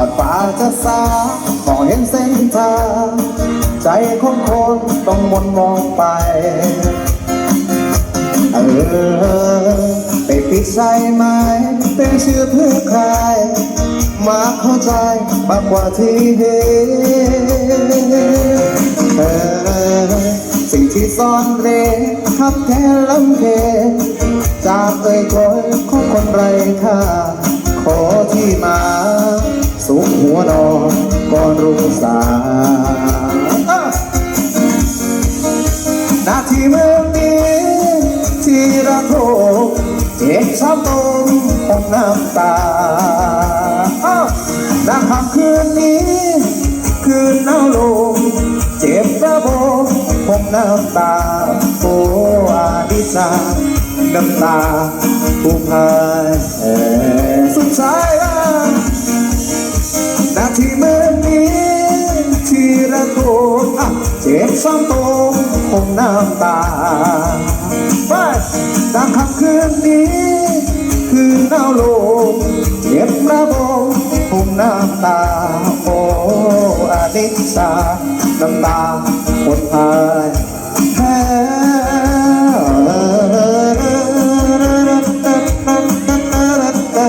ก่อนฟ้าจะสางก็เห็นเส้นทางใจของคนต้องมนมองไป เออไปปิดใช่ไหมเป็นชื่อเพื่อใคร มาเข้าใจมากกว่าที่เห็นเออสิ่งที่ซ่อนเร้นทับแท้ลำเพจากเอ่ยคอยของคนไร้ค่าขอที่มา หัวนอนก่อนรุ่งสางอะนาทีเมื่อนี้ที่รักโลกเจ็บช้ำตรงอกน้ำตานาคำคืนนี้ คืนหนาวลงเจ็บระบมอกน้ำตาโอ้อาดิสาน้ำตาผู้พาย โกนอะเจ็บซ้ำตรงคงน้ำตาไปดังคำคืนนี้ คือหนาวลงเจ็บระบมคงน้ำตา โอ้อาดิสาน้ำตาหมดพา